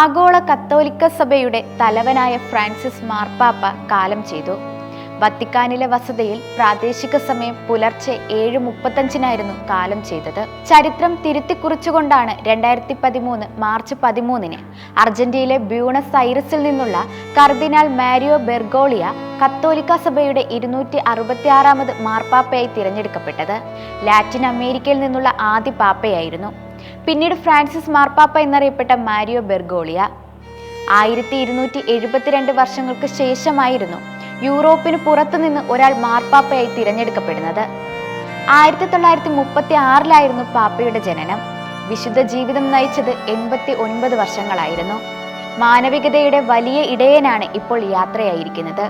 ആഗോള കത്തോലിക്ക സഭയുടെ തലവനായ ഫ്രാൻസിസ് മാർപ്പാപ്പ കാലം ചെയ്തു. വത്തിക്കാനിലെ വസതിയിൽ പ്രാദേശിക സമയം പുലർച്ചെ ഏഴ് മുപ്പത്തഞ്ചിനായിരുന്നു കാലം ചെയ്തത്. ചരിത്രം തിരുത്തിക്കുറിച്ചുകൊണ്ടാണ് രണ്ടായിരത്തി പതിമൂന്ന് മാർച്ച് പതിമൂന്നിന് അർജന്റീനയിലെ ബ്യൂണസ് ഐറിസിൽ നിന്നുള്ള കർദിനാൾ മാരിയോ ബെർഗോളിയ കത്തോലിക്ക സഭയുടെ ഇരുന്നൂറ്റി അറുപത്തി ആറാമത് മാർപ്പാപ്പയായി തിരഞ്ഞെടുക്കപ്പെട്ടത്. ലാറ്റിൻ അമേരിക്കയിൽ നിന്നുള്ള ആദ്യ പാപ്പയായിരുന്നു. പിന്നീട് ഫ്രാൻസിസ് മാർപ്പാപ്പ എന്നറിയപ്പെട്ട മാരിയോ ബെർഗോളിയ. ആയിരത്തി ഇരുന്നൂറ്റി എഴുപത്തിരണ്ട് വർഷങ്ങൾക്ക് ശേഷമായിരുന്നു യൂറോപ്പിന് പുറത്തുനിന്ന് ഒരാൾ മാർപ്പാപ്പയായി തിരഞ്ഞെടുക്കപ്പെടുന്നത്. ആയിരത്തി തൊള്ളായിരത്തി മുപ്പത്തി ആറിലായിരുന്നു പാപ്പയുടെ ജനനം. വിശുദ്ധ ജീവിതം നയിച്ചത് എൺപത്തി ഒൻപത് വർഷങ്ങളായിരുന്നു. മാനവികതയുടെ വലിയ ഇടയനാണ് ഇപ്പോൾ യാത്രയായിരിക്കുന്നത്.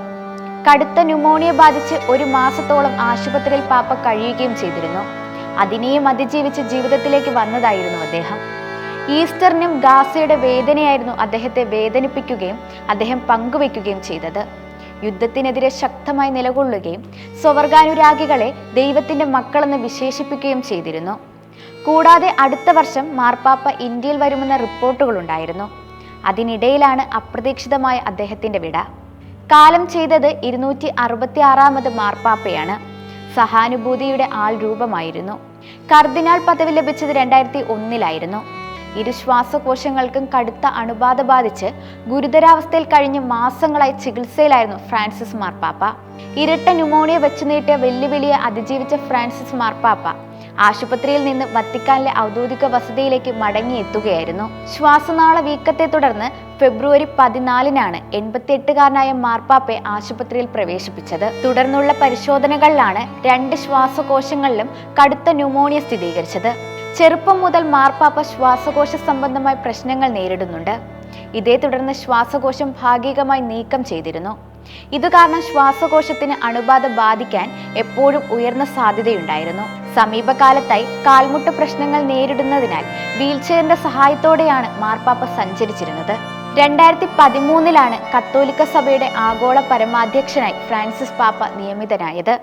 കടുത്ത ന്യൂമോണിയ ബാധിച്ച് ഒരു മാസത്തോളം ആശുപത്രിയിൽ പാപ്പ കഴിയുകയും ചെയ്തിരുന്നു. അതിനെയും അതിജീവിച്ച് ജീവിതത്തിലേക്ക് വന്നതായിരുന്നു അദ്ദേഹം. ഈസ്റ്ററിനും ഗാസയുടെ വേദനയായിരുന്നു അദ്ദേഹത്തെ വേദനിപ്പിക്കുകയും അദ്ദേഹം പങ്കുവെക്കുകയും ചെയ്തത്. യുദ്ധത്തിനെതിരെ ശക്തമായി നിലകൊള്ളുകയും സ്വവർഗാനുരാഗികളെ ദൈവത്തിന്റെ മക്കളെന്ന് വിശേഷിപ്പിക്കുകയും ചെയ്തിരുന്നു. കൂടാതെ അടുത്ത വർഷം മാർപ്പാപ്പ ഇന്ത്യയിൽ വരുമെന്ന റിപ്പോർട്ടുകളുണ്ടായിരുന്നു. അതിനിടയിലാണ് അപ്രതീക്ഷിതമായ അദ്ദേഹത്തിന്റെ വിട. കാലം ചെയ്തത് ഇരുന്നൂറ്റി അറുപത്തി ആറാമത് മാർപ്പാപ്പയാണ്. സഹാനുഭൂതിയുടെ ആൾ രൂപമായിരുന്നു. കർദിനാൾ പദവി ലഭിച്ചത് രണ്ടായിരത്തി ഒന്നിലായിരുന്നു ഇരു ശ്വാസകോശങ്ങൾക്കും കടുത്ത അണുബാധ ബാധിച്ച് ഗുരുതരാവസ്ഥയിൽ കഴിഞ്ഞ് മാസങ്ങളായി ചികിത്സയിലായിരുന്നു ഫ്രാൻസിസ് മാർപ്പാപ്പ. ഇരട്ട ന്യൂമോണിയ വെച്ചു നീട്ടിയ വെല്ലുവിളിയെ അതിജീവിച്ച ഫ്രാൻസിസ് മാർപ്പാപ്പ ആശുപത്രിയിൽ നിന്ന് വത്തിക്കാനിലെ ഔദ്യോഗിക വസതിയിലേക്ക് മടങ്ങിയെത്തുകയായിരുന്നു. ശ്വാസനാള വീക്കത്തെ തുടർന്ന് ഫെബ്രുവരി പതിനാലിനാണ് എൺപത്തിയെട്ടുകാരനായ മാർപ്പാപ്പയെ ആശുപത്രിയിൽ പ്രവേശിപ്പിച്ചത്. തുടർന്നുള്ള പരിശോധനകളിലാണ് രണ്ട് ശ്വാസകോശങ്ങളിലും കടുത്ത ന്യൂമോണിയ സ്ഥിരീകരിച്ചത്. ചെറുപ്പം മുതൽ മാർപ്പാപ്പ ശ്വാസകോശ സംബന്ധമായ പ്രശ്നങ്ങൾ നേരിടുന്നുണ്ട്. ഇതേ തുടർന്ന് ശ്വാസകോശം ഭാഗികമായി നീക്കം ചെയ്തിരുന്നു. ഇത് കാരണം ശ്വാസകോശത്തിന് അണുബാധ ബാധിക്കാൻ എപ്പോഴും ഉയർന്ന സാധ്യതയുണ്ടായിരുന്നു. സമീപകാലത്തായി കാൽമുട്ട് പ്രശ്നങ്ങൾ നേരിടുന്നതിനാൽ വീൽചെയറിന്റെ സഹായത്തോടെയാണ് മാർപ്പാപ്പ സഞ്ചരിച്ചിരുന്നത്. രണ്ടായിരത്തി പതിമൂന്നിലാണ് കത്തോലിക്ക സഭയുടെ ആഗോള പരമാധ്യക്ഷനായി ഫ്രാൻസിസ് പാപ്പ നിയമിതനായത്.